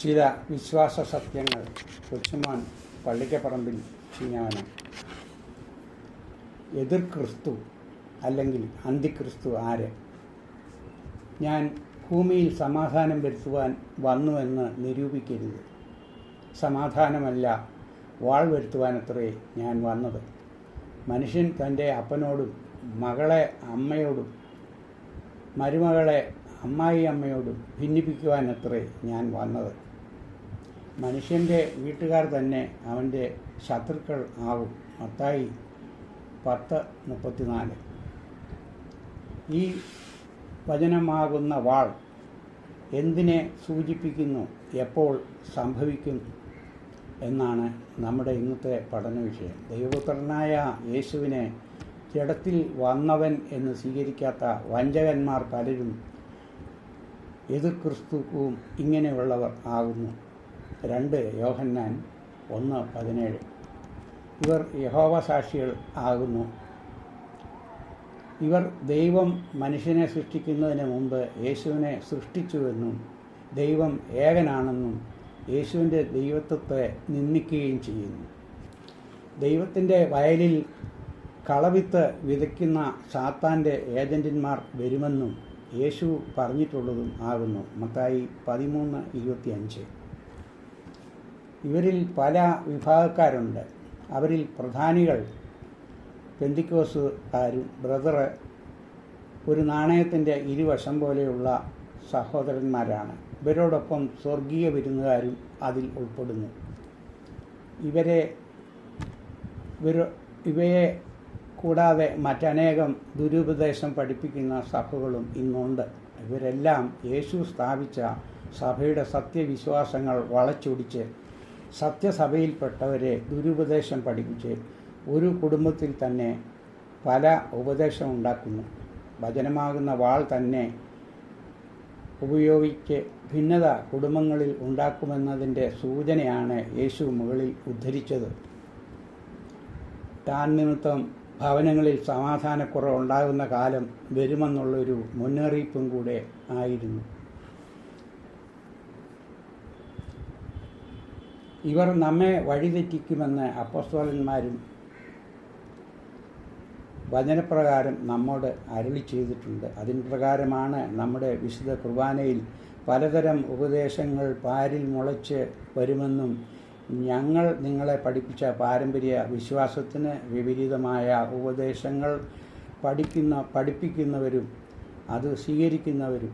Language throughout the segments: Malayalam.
ചില വിശ്വാസ സത്യങ്ങൾ. കൊച്ചുമാൻ പള്ളിക്കപ്പറമ്പിൽ ചിങ്ങാനം എതിർ ക്രിസ്തു അല്ലെങ്കിൽ അന്തിക്രിസ്തു ആര്? ഞാൻ ഭൂമിയിൽ സമാധാനം വരുത്തുവാൻ വന്നുവെന്ന് നിരൂപിക്കരുത്. സമാധാനമല്ല വാൾ വരുത്തുവാനത്രേ ഞാൻ വന്നത്. മനുഷ്യൻ തന്റെ അപ്പനോടും മകളെ അമ്മയോടും മരുമകളെ അമ്മായി അമ്മയോടും ഭിന്നിപ്പിക്കുവാനത്രേ ഞാൻ വന്നത്. മനുഷ്യന്റെ വീട്ടുകാർ തന്നെ അവന്റെ ശത്രുക്കൾ ആവും. മത്തായി പത്ത് മുപ്പത്തിനാല്. ഈ വചനമാകുന്ന വാൾ എന്തിനെ സൂചിപ്പിക്കുന്നു? എപ്പോൾ സംഭവിക്കും? എന്നാണ് നമ്മുടെ ഇന്നത്തെ പഠന വിഷയം ദൈവപുത്രനായ യേശുവിനെ ജഡത്തിൽ വന്നവൻ എന്ന് സ്വീകരിക്കാത്ത വഞ്ചകന്മാർ പലരും എതിർ ക്രിസ്തുവും ഇങ്ങനെയുള്ളവർ ആകുന്നു. രണ്ട് യോഹന്നാൻ ഒന്ന് പതിനേഴ്. ഇവർ യഹോവ സാക്ഷികൾ ആകുന്നു. ഇവർ ദൈവം മനുഷ്യനെ സൃഷ്ടിക്കുന്നതിന് മുമ്പ് യേശുവിനെ സൃഷ്ടിച്ചുവെന്നും ദൈവം ഏകനാണെന്നും യേശുവിന്റെ ദൈവത്വത്തെ നിന്ദിക്കുകയും ചെയ്യുന്നു. ദൈവത്തിന്റെ വയലിൽ കളവിത്ത് വിതയ്ക്കുന്ന സാത്താന്റെ ഏജന്റന്മാർ വരുമെന്നും യേശു പറഞ്ഞിട്ടുള്ളതും ആകുന്നു. മത്തായി പതിമൂന്ന് ഇരുപത്തിയഞ്ച്. ഇവരിൽ പല വിഭാഗക്കാരുണ്ട്. അവരിൽ പ്രധാനികൾ പെന്തിക്കോസുകാരും ബ്രദർ ഒരു നാണയത്തിന്റെ ഇരുവശം പോലെയുള്ള സഹോദരന്മാരാണ്. ഇവരോടൊപ്പം സ്വർഗീയ വിരുന്നുകാരും അതിൽ ഉൾപ്പെടുന്നു. ഇവരെ ഇവയെ കൂടാതെ മറ്റനേകം ദുരുപദേശം പഠിപ്പിക്കുന്ന സഭകളും ഇന്നുണ്ട്. ഇവരെല്ലാം യേശു സ്ഥാപിച്ച സഭയുടെ സത്യവിശ്വാസങ്ങൾ വളച്ചൊടിച്ച് സത്യസഭയിൽപ്പെട്ടവരെ ദുരുപദേശം പഠിപ്പിച്ച് ഒരു കുടുംബത്തിൽ തന്നെ പല ഉപദേശം ഉണ്ടാക്കുന്നു ഭജനമാകുന്ന വാൾ തന്നെ ഉപയോഗിച്ച് ഭിന്നത കുടുംബങ്ങളിൽ ഉണ്ടാക്കുമെന്നതിന്റെ സൂചനയാണ് യേശു മുകളിൽ ഉദ്ധരിച്ചത്. താൻ നിമിത്തം ഭവനങ്ങളിൽ സമാധാനക്കുറവ് ഉണ്ടാകുന്ന കാലം വരുമെന്നുള്ളൊരു മുന്നറിയിപ്പും കൂടെ ആയിരുന്നു. ഇവർ നമ്മെ വഴിതെറ്റിക്കുമെന്ന് അപ്പസ്തോലന്മാരും വചനപ്രകാരം നമ്മോട് അരളി ചെയ്തിട്ടുണ്ട്. അതിന് പ്രകാരമാണ് നമ്മുടെ വിശുദ്ധ കുർബാനയിൽ പലതരം ഉപദേശങ്ങൾ പാരിൽ മുളച്ച് വരുമെന്നും ഞങ്ങൾ നിങ്ങളെ പഠിപ്പിച്ച പാരമ്പര്യ വിശ്വാസത്തിന് വിപരീതമായ ഉപദേശങ്ങൾ പഠിക്കുന്ന പഠിപ്പിക്കുന്നവരും അത് സ്വീകരിക്കുന്നവരും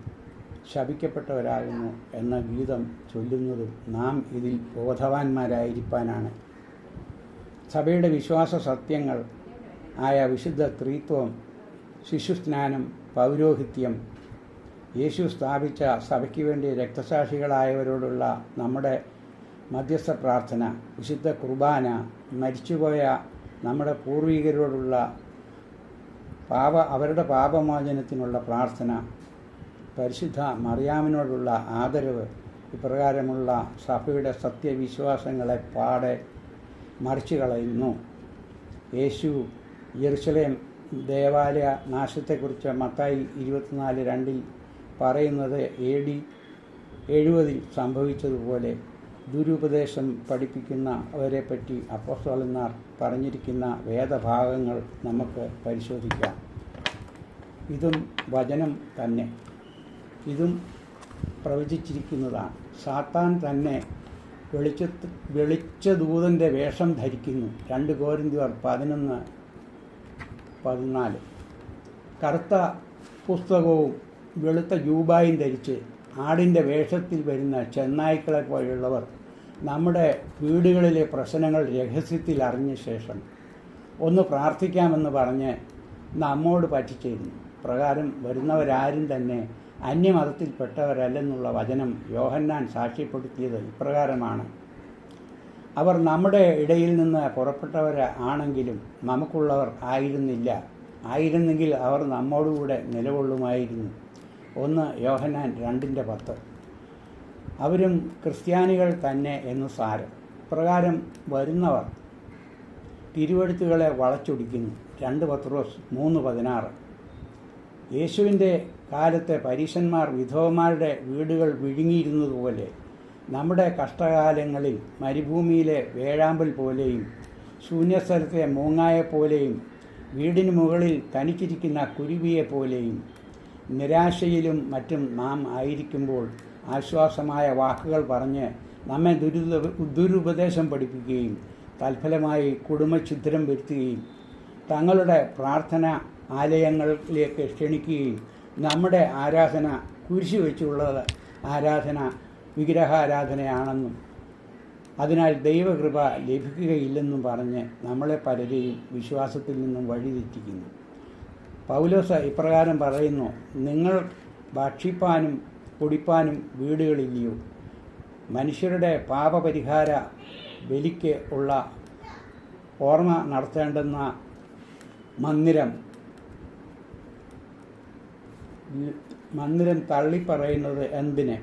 ശപിക്കപ്പെട്ടവരാകുന്നു എന്ന ഗീതം ചൊല്ലുന്നതും നാം ഇതിൽ ബോധവാന്മാരായിരിക്കാനാണ്. സഭയുടെ വിശ്വാസ സത്യങ്ങൾ ആയ വിശുദ്ധ ത്രിത്വം ശിശുസ്നാനം പൗരോഹിത്യം യേശു സ്ഥാപിച്ച സഭയ്ക്ക് വേണ്ടി രക്തസാക്ഷികളായവരോടുള്ള നമ്മുടെ മധ്യസ്ഥ പ്രാർത്ഥന വിശുദ്ധ കുർബാന മരിച്ചുപോയ നമ്മുടെ പൂർവികരോടുള്ള പാപ അവരുടെ പാപമോചനത്തിനുള്ള പ്രാർത്ഥന പരിശുദ്ധ മറിയാമിനോടുള്ള ആദരവ് ഇപ്രകാരമുള്ള സഭയുടെ സത്യവിശ്വാസങ്ങളെ പാടെ മറിച്ചു കളയുന്നു. യേശു യെറുസലേം ദേവാലയ നാശത്തെക്കുറിച്ച് മത്തായി ഇരുപത്തിനാല് രണ്ടിൽ പറയുന്നത് എ ഡി എഴുപതിൽ സംഭവിച്ചതുപോലെ ദുരുപദേശം പഠിപ്പിക്കുന്നവരെ പറ്റി അപ്പോസ്തോലന്മാർ പറഞ്ഞിരിക്കുന്ന വേദഭാഗങ്ങൾ നമുക്ക് പരിശോധിക്കാം. ഇതും വചനം തന്നെ. ഇതും പ്രവചിച്ചിരിക്കുന്നതാണ്. സാത്താൻ തന്നെ വെളിച്ചത്ത് വെളിച്ചദൂതന്റെ വേഷം ധരിക്കുന്നു. രണ്ട് കോരിന്തിയർ പതിനൊന്ന് പതിനാല്. കറുത്ത പുസ്തകവും വെളുത്ത ജൂബായും ധരിച്ച് ആടിന്റെ വേഷത്തിൽ വരുന്ന ചെന്നായ്ക്കളെ പോലെയുള്ളവർ നമ്മുടെ വീടുകളിലെ പ്രശ്നങ്ങൾ രഹസ്യത്തിൽ അറിഞ്ഞ ശേഷം ഒന്ന് പ്രാർത്ഥിക്കാമെന്ന് പറഞ്ഞ് നമ്മോട് പറ്റിച്ചേരുന്നു. പ്രകാരം വരുന്നവരാരും തന്നെ അന്യമതത്തിൽപ്പെട്ടവരല്ലെന്നുള്ള വചനം യോഹന്നാൻ സാക്ഷ്യപ്പെടുത്തിയത് ഇപ്രകാരമാണ്. അവർ നമ്മുടെ ഇടയിൽ നിന്ന് പുറപ്പെട്ടവർ ആണെങ്കിലും നമുക്കുള്ളവർ ആയിരുന്നില്ല. ആയിരുന്നെങ്കിൽ അവർ നമ്മോടുകൂടെ നിലകൊള്ളുമായിരുന്നു. ഒന്ന് യോഹന്നാൻ രണ്ടിന്റെ പത്ത്. അവരും ക്രിസ്ത്യാനികൾ തന്നെ എന്ന് സാരം. പ്രകാരം വരുന്നവർ തിരുവഴുത്തുകളെ വളച്ചൊടിക്കുന്നു. രണ്ട് പത്രോസ് മൂന്ന് പതിനാറ്. യേശുവിന്റെ കാലത്തെ പരീശന്മാർ വിധവമാരുടെ വീടുകൾ വിഴുങ്ങിയിരുന്നതുപോലെ നമ്മുടെ കഷ്ടകാലങ്ങളിൽ മരുഭൂമിയിലെ വേഴാമ്പൽ പോലെയും ശൂന്യസ്ഥലത്തെ മൂങ്ങായെപ്പോലെയും വീടിന് മുകളിൽ തനിച്ചിരിക്കുന്ന കുരുവിയെ പോലെയും നിരാശയിലും മറ്റും നാം ആയിരിക്കുമ്പോൾ ആശ്വാസമായ വാക്കുകൾ പറഞ്ഞ് നമ്മെ ദുരിത ദുരുപദേശം പഠിപ്പിക്കുകയും തൽഫലമായി കുടുംബഛിദ്രം വരുത്തുകയും തങ്ങളുടെ പ്രാർത്ഥന ആലയങ്ങളിലേക്ക് ക്ഷണിക്കുകയും നമ്മുടെ ആരാധന കുരിശു വെച്ചുള്ളത് ആരാധന വിഗ്രഹാരാധനയാണെന്നും അതിനാൽ ദൈവകൃപ ലഭിക്കുകയില്ലെന്നും പറഞ്ഞ് നമ്മളെ പലരെയും വിശ്വാസത്തിൽ നിന്നും വഴിതെറ്റിക്കുന്നു. പൗലോസ ഇപ്രകാരം പറയുന്നു നിങ്ങൾ ഭക്ഷിപ്പാനും കുടിപ്പാനും വീടുകളില്ലയോ? മനുഷ്യരുടെ പാപപരിഹാര ബലിക്ക് ഉള്ള ഓർമ്മ നടത്തേണ്ടുന്ന മന്ദിരം മന്ദിരം തള്ളിപ്പറയുന്നത് എന്തിന്?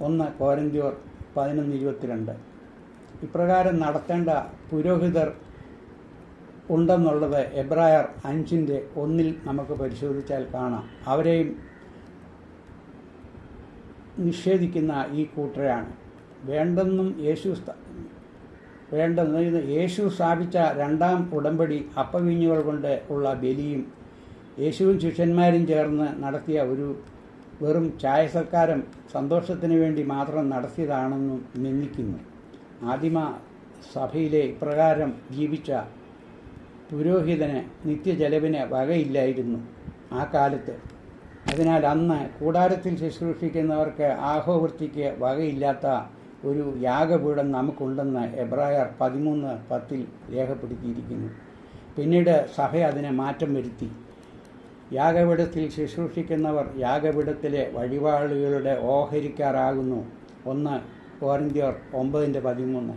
ഒന്ന് കോരന്തിയോർ പതിനൊന്ന് ഇരുപത്തിരണ്ട്. ഇപ്രകാരം നടത്തേണ്ട പുരോഹിതർ ഉണ്ടെന്നുള്ളത് എബ്രായർ അഞ്ചിന്റെ ഒന്നിൽ നമുക്ക് പരിശോധിച്ചാൽ കാണാം. അവരെയും നിഷേധിക്കുന്ന ഈ കൂട്ടരാണ് വേണ്ടെന്നും യേശു വേണ്ടെന്ന് യേശു സ്ഥാപിച്ച രണ്ടാം ഉടമ്പടി അപ്പവീഞ്ഞുകൾ കൊണ്ട് ഉള്ള ബലിയും യേശുവും ശിഷ്യന്മാരും ചേർന്ന് നടത്തിയ ഒരു വെറും ചായ സൽക്കാരം സന്തോഷത്തിന് വേണ്ടി മാത്രം നടത്തിയതാണെന്നും നിന്ദിക്കുന്നു. ആദിമ സഭയിലെ ഇപ്രകാരം ജീവിച്ച പുരോഹിതന് നിത്യജലവിന് വകയില്ലായിരുന്നു ആ കാലത്ത്. അതിനാൽ അന്ന് കൂടാരത്തിൽ ശുശ്രൂഷിക്കുന്നവർക്ക് ആഹോവൃത്തിക്ക് വകയില്ലാത്ത ഒരു യാഗപീഠം നമുക്കുണ്ടെന്ന് എബ്രായർ പതിമൂന്ന് പത്തിൽ രേഖപ്പെടുത്തിയിരിക്കുന്നു. പിന്നീട് സഭ അതിനെ മാറ്റം വരുത്തി. യാഗപീഠത്തിൽ ശുശ്രൂഷിക്കുന്നവർ യാഗപീഠത്തിലെ വഴിപാടുകളുടെ ഓഹരിക്കാരാകുന്നു. ഒന്ന് കോരിന്ത്യർ ഒമ്പതിന്റെ പതിമൂന്ന്.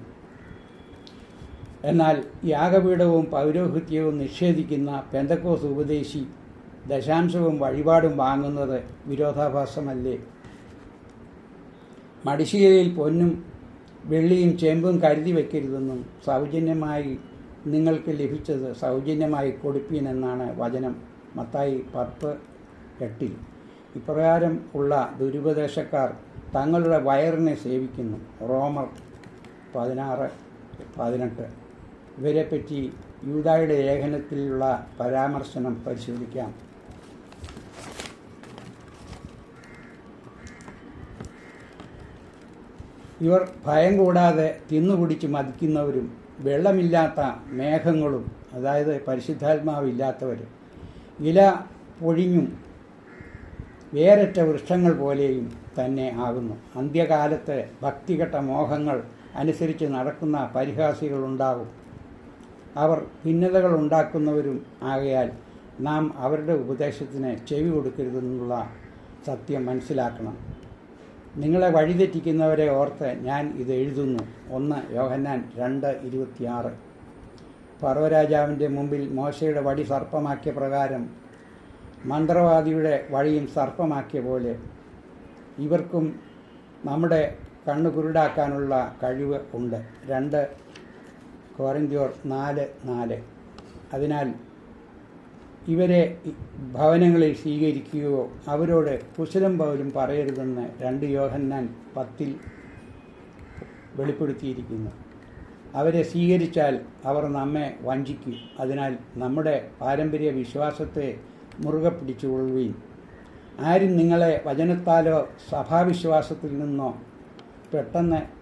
എന്നാൽ യാഗപീഠവും പൗരോഹിത്യവും നിഷേധിക്കുന്ന പെന്തക്കോസ് ഉപദേശി ദശാംശവും വഴിപാടും വാങ്ങുന്നത് വിരോധാഭാസമല്ലേ? മടിശീലയിൽ പൊന്നും വെള്ളിയും ചെമ്പും കരുതി വയ്ക്കരുതെന്നും സൗജന്യമായി നിങ്ങൾക്ക് ലഭിച്ചത് സൗജന്യമായി കൊടുപ്പീനെന്നാണ് വചനം. മത്തായി പത്ത് എട്ടിൽ. ഇപ്രകാരം ഉള്ള ദുരുപദേശക്കാർ തങ്ങളുടെ വയറിനെ സേവിക്കുന്നു. റോമർ പതിനാറ് പതിനെട്ട്. ഇവരെപ്പറ്റി യൂതായുടെ ലേഖനത്തിലുള്ള പരാമർശനം പരിശോധിക്കാം. ഇവർ ഭയം കൂടാതെ തിന്നുകുടിച്ച് മതിക്കുന്നവരും വെള്ളമില്ലാത്ത മേഘങ്ങളും അതായത് പരിശുദ്ധാത്മാവില്ലാത്തവരും ഇല പൊഴിഞ്ഞും വേരറ്റ വൃക്ഷങ്ങൾ പോലെയും തന്നെ ആകുന്നു. അന്ത്യകാലത്ത് ഭക്തികെട്ട മോഹങ്ങൾ അനുസരിച്ച് നടക്കുന്ന പരിഹാസികളുണ്ടാകും. അവർ ഭിന്നതകൾ ഉണ്ടാക്കുന്നവരും ആകയാൽ നാം അവരുടെ ഉപദേശത്തിന് ചെവി കൊടുക്കരുതെന്നുള്ള സത്യം മനസ്സിലാക്കണം. നിങ്ങളെ വഴിതെറ്റിക്കുന്നവരെ ഓർത്ത് ഞാൻ ഇത് എഴുതുന്നു. ഒന്ന് യോഹന്നാൻ രണ്ട് ഇരുപത്തിയാറ്. പർവരാജാവിന്റെ മുമ്പിൽ മോശയുടെ വടി സർപ്പമാക്കിയ പ്രകാരം മന്ത്രവാദിയുടെ വഴിയും സർപ്പമാക്കിയ പോലെ ഇവർക്കും നമ്മുടെ കണ്ണു കുരുടാക്കാനുള്ള കഴിവ് ഉണ്ട്. രണ്ട് കോറിന്ത്യോർ നാല് നാല്. അതിനാൽ ഇവരെ ഭവനങ്ങളിൽ സ്വീകരിക്കുകയോ അവരോട് കുശലം പോലും പറയരുതെന്ന് രണ്ട് യോഹന്നാൻ പത്തിൽ വെളിപ്പെടുത്തിയിരിക്കുന്നു. അവരെ സ്വീകരിച്ചാൽ അവർ നമ്മെ വഞ്ചിക്കും. അതിനാൽ നമ്മുടെ പാരമ്പര്യ വിശ്വാസത്തെ മുറുകെ പിടിച്ചുകൊള്ളുകയും ആരും നിങ്ങളെ വചനത്താലോ സഭാവിശ്വാസത്തിൽ നിന്നോ പെട്ടെന്ന്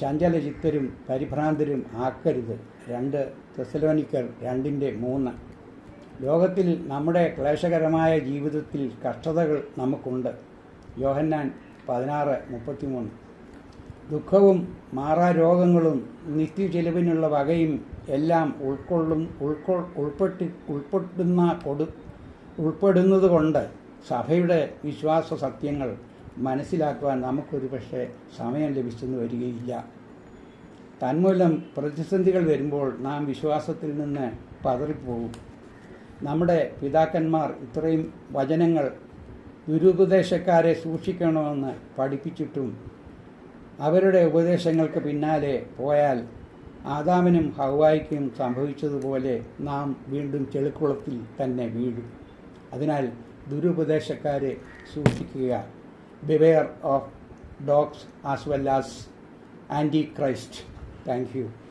ചഞ്ചലചിത്തരും പരിഭ്രാന്തരും ആക്കരുത്. രണ്ട് തെസലോനിക്കർ രണ്ടിന്റെ മൂന്ന്. ലോകത്തിൽ നമ്മുടെ ക്ലേശകരമായ ജീവിതത്തിൽ കഷ്ടതകൾ നമുക്കുണ്ട്. യോഹന്നാൻ പതിനാറ് മുപ്പത്തിമൂന്ന്. ദുഃഖവും മാറാരോഗങ്ങളും നിത്യചെലവിനുള്ള വകയും എല്ലാം ഉൾക്കൊള്ളും ഉൾക്കൊ ഉൾപ്പെട്ടി ഉൾപ്പെടുന്ന കൊടു ഉൾപ്പെടുന്നത് കൊണ്ട് സഭയുടെ വിശ്വാസ സത്യങ്ങൾ മനസ്സിലാക്കുവാൻ നമുക്കൊരു പക്ഷേ സമയം ലഭിച്ചെന്ന് വരികയില്ല. തന്മൂലം പ്രതിസന്ധികൾ വരുമ്പോൾ നാം വിശ്വാസത്തിൽ നിന്ന് പതറിപ്പോകും. നമ്മുടെ പിതാക്കന്മാർ ഇത്രയും വചനങ്ങൾ ദുരുപദേശക്കാരെ സൂക്ഷിക്കണമെന്ന് പഠിപ്പിച്ചിട്ടും അവരുടെ ഉപദേശങ്ങൾക്ക് പിന്നാലെ പോയാൽ ആദാമിനും ഹവായിക്കും സംഭവിച്ചതുപോലെ നാം വീണ്ടും ചെളിക്കുളത്തിൽ തന്നെ വീഴും. അതിനാൽ ദുരുപദേശക്കാരെ സൂക്ഷിക്കുക. Beware of dogs as well as Antichrist thank you.